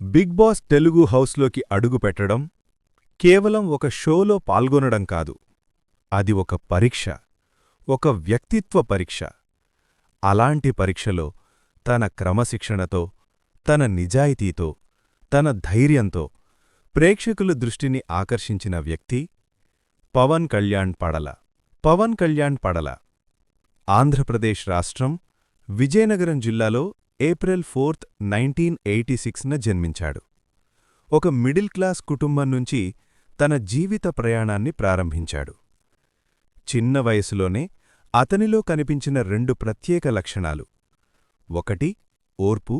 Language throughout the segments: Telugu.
బిగ్ బాస్ తెలుగు హౌస్లోకి అడుగుపెట్టడం కేవలం ఒక షోలో పాల్గొనడం కాదు. అది ఒక పరీక్ష ఒక వ్యక్తిత్వ పరీక్ష. అలాంటి పరీక్షలో తన క్రమశిక్షణతో తన నిజాయితీతో తన ధైర్యంతో ప్రేక్షకుల దృష్టిని ఆకర్షించిన వ్యక్తి పవన్ కళ్యాణ్ పడల. పవన్ కళ్యాణ్ పడల. ఆంధ్రప్రదేశ్ రాష్ట్రం విజయనగరం జిల్లాలో ఏప్రిల్ ఫోర్త్ నైన్టీన్ ఎయిటీ సిక్స్న జన్మించాడు. ఒక మిడిల్ క్లాస్ కుటుంబం నుంచి తన జీవిత ప్రయాణాన్ని ప్రారంభించాడు. చిన్న వయసులోనే అతనిలో కనిపించిన రెండు ప్రత్యేక లక్షణాలు. ఒకటి ఓర్పు.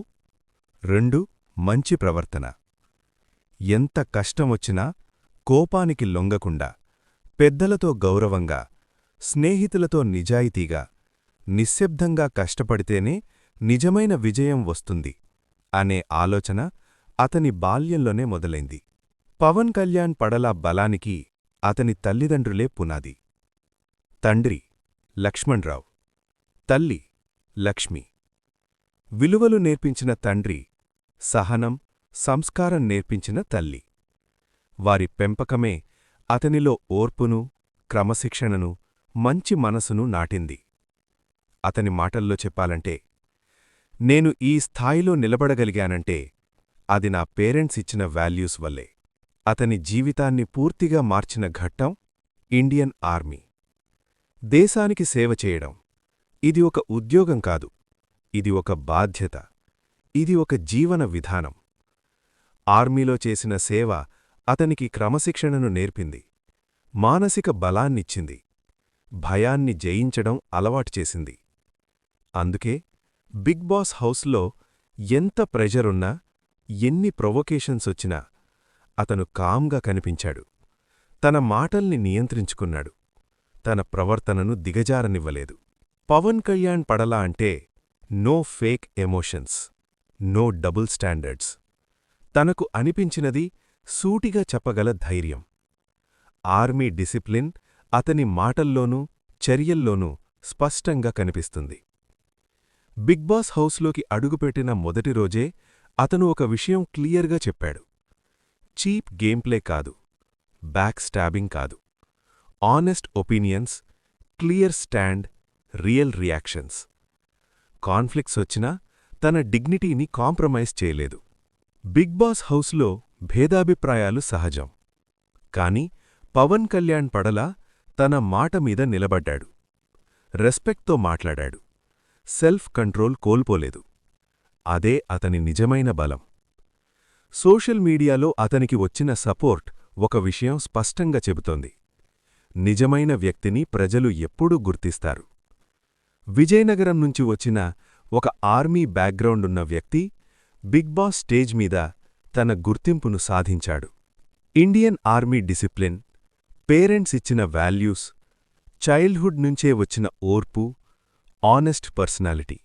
రెండు మంచి ప్రవర్తన. ఎంత కష్టమొచ్చినా కోపానికి లొంగకుండా పెద్దలతో గౌరవంగా స్నేహితులతో నిజాయితీగా నిశ్శబ్దంగా కష్టపడితేనే నిజమైన విజయం వస్తుంది అనే ఆలోచన అతని బాల్యంలోనే మొదలైంది. పవన్ కళ్యాణ్ పడల బలానికి అతని తల్లిదండ్రులే పునాది. తండ్రి లక్ష్మణరావు. తల్లి లక్ష్మి. విలువలు నేర్పించిన తండ్రి సహనం సంస్కారం నేర్పించిన తల్లి. వారి పెంపకమే అతనిలో ఓర్పును క్రమశిక్షణను మంచి మనసును నాటింది. అతని మాటల్లో చెప్పాలంటే నేను ఈ స్థాయిలో నిలబడగలిగానంటే అది నా పేరెంట్స్ ఇచ్చిన వాల్యూస్ వల్లే. అతని జీవితాన్ని పూర్తిగా మార్చిన ఘట్టం ఇండియన్ ఆర్మీ. దేశానికి సేవ చేయడం. ఇది ఒక ఉద్యోగం కాదు. ఇది ఒక బాధ్యత. ఇది ఒక జీవన విధానం. ఆర్మీలో చేసిన సేవ అతనికి క్రమశిక్షణను నేర్పింది. మానసిక బలాన్నిచ్చింది. భయాన్ని జయించడం అలవాటు చేసింది. అందుకే బిగ్ బాస్ హౌస్లో ఎంత ప్రెజరున్నా ఎన్ని ప్రొవొకేషన్స్ వచ్చినా అతను కామ్గా కనిపించాడు. తన మాటల్ని నియంత్రించుకున్నాడు. తన ప్రవర్తనను దిగజారనివ్వలేదు. పవన్ కళ్యాణ్ పడలా అంటే no fake emotions no double standards. తనకు అనిపించినది సూటిగా చెప్పగల ధైర్యం. ఆర్మీ డిసిప్లిన్ అతని మాటల్లోనూ చర్యల్లోనూ స్పష్టంగా కనిపిస్తుంది. బిగ్ బాస్ హౌస్లోకి అడుగుపెట్టిన మొదటి రోజే అతను ఒక విషయం క్లియర్గా చెప్పాడు. చీప్ గేమ్ప్లే కాదు బ్యాక్ స్టాబింగ్ కాదు. Honest opinions clear stand real reactions. Conflicts వచ్చినా తన డిగ్నిటీని కాంప్రమైజ్ చేయలేదు. బిగ్ బాస్ హౌస్లో భేదాభిప్రాయాలు సహజం. కాని పవన్ కళ్యాణ్ పడల తన మాట మీద నిలబడ్డాడు. రెస్పెక్ట్తో మాట్లాడాడు. సెల్ఫ్ కంట్రోల్ కోల్పోలేదు. అదే అతని నిజమైన బలం. సోషల్ మీడియాలో అతనికి వచ్చిన సపోర్ట్ ఒక విషయం స్పష్టంగా చెబుతోంది. నిజమైన వ్యక్తిని ప్రజలు ఎప్పుడూ గుర్తిస్తారు. విజయనగరం నుంచి వచ్చిన ఒక ఆర్మీ బ్యాక్గ్రౌండున్న వ్యక్తి బిగ్ బాస్ స్టేజ్ మీద తన గుర్తింపును సాధించాడు. ఇండియన్ ఆర్మీ డిసిప్లిన్ పేరెంట్స్ ఇచ్చిన వాల్యూస్ చైల్డ్హుడ్ నుంచే వచ్చిన ఓర్పు ఆనెస్ట్ పర్సనాలిటీ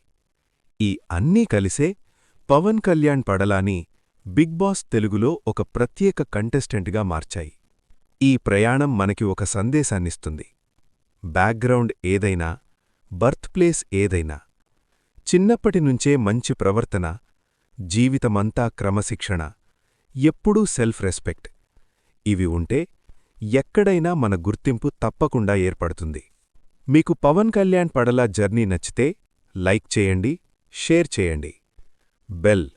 ఈ అన్నీ కలిసే పవన్ కళ్యాణ్ పడలాని బిగ్ బాస్ తెలుగులో ఒక ప్రత్యేక కంటెస్టెంట్గా మార్చాయి. ఈ ప్రయాణం మనకి ఒక సందేశాన్నిస్తుంది. బ్యాక్గ్రౌండ్ ఏదైనా బర్త్ ప్లేస్ ఏదైనా చిన్నప్పటినుంచే మంచి ప్రవర్తన జీవితమంతా క్రమశిక్షణ ఎప్పుడూ సెల్ఫ్ రెస్పెక్ట్. ఇవి ఉంటే ఎక్కడైనా మన గుర్తింపు తప్పకుండా ఏర్పడుతుంది. మీకు పవన్ కళ్యాణ్ పడలా జర్నీ నచ్చితే లైక్ చేయండి షేర్ చేయండి. బెల్.